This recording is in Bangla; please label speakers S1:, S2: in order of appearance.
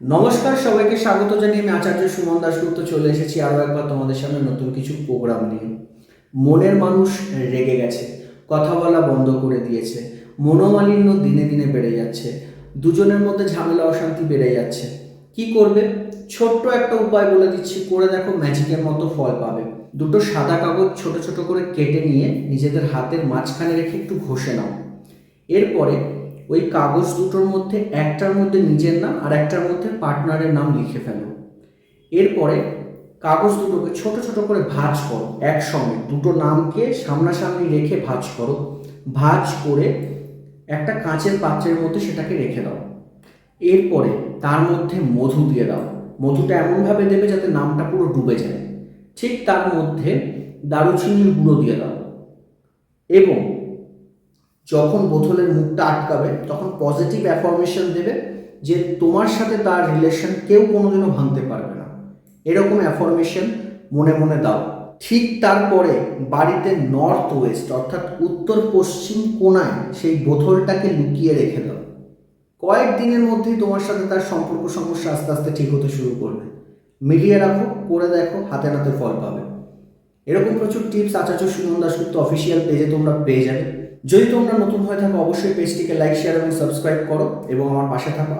S1: নমস্কার, সবাইকে স্বাগত জানিয়ে আমি আচার্য সুমন দাশগুপ্ত চলে এসেছি আরও একবার তোমাদের সামনে নতুন কিছু প্রোগ্রাম নিয়ে। মনের মানুষ রেগে গেছে, কথা বলা বন্ধ করে দিয়েছে, মনোমালিন্য দিনে দিনে বেড়ে যাচ্ছে, দুজনের মধ্যে ঝামেলা, অশান্তি বেড়ে যাচ্ছে। কি করবে? ছোট্ট একটা উপায় বলে দিচ্ছি, করে দেখো ম্যাজিকের মতো ফল পাবে। দুটো সাদা কাগজ ছোট ছোট করে কেটে নিয়ে নিজেদের হাতের মাঝখানে রেখে একটু ঘষে নাও। এরপরে ওই কাগজ দুটোর মধ্যে একটার মধ্যে নিজের নাম আর একটার মধ্যে পার্টনারের নাম লিখে ফেলো। এরপরে কাগজ দুটোকে ছোট ছোট করে ভাঁজ করো একসঙ্গে। দুটো নামকে সামনাসামনি রেখে ভাঁজ করো। ভাঁজ করে একটা কাঁচের পাত্রের মধ্যে সেটাকে রেখে দাও। এরপরে তার মধ্যে মধু দিয়ে দাও। মধুটা এমনভাবে দেবে যাতে নামটা পুরো ডুবে যায়। ঠিক তার মধ্যে দারুচিনির গুঁড়ো দিয়ে দাও। এবং যখন বোতলের মুখটা আটকাবে, তখন পজিটিভ অ্যাফরমেশন দেবে যে তোমার সাথে তার রিলেশন কেউ কোনোদিনও ভাঙতে পারবে না। এরকম অ্যাফরমেশন মনে মনে দাও। ঠিক তারপরে বাড়িতে নর্থ ওয়েস্ট অর্থাৎ উত্তর পশ্চিম কোনায় সেই বোতলটাকে লুকিয়ে রেখে দাও। কয়েক দিনের মধ্যেই তোমার সাথে তার সম্পর্ক সমস্যা আস্তে আস্তে ঠিক হতে শুরু করবে। মিলিয়ে রাখো, করে দেখো, হাতে নাতে ফল পাবে। এরকম প্রচুর টিপস আচার্য সুমন দাসগুপ্ত অফিসিয়াল পেজে তোমরা পেয়ে যাবে। যদি তোমরা নতুন হয়ে থাকো, অবশ্যই পেজটিকে লাইক শেয়ার এবং সাবস্ক্রাইব করো এবং আমার পাশে থাকো।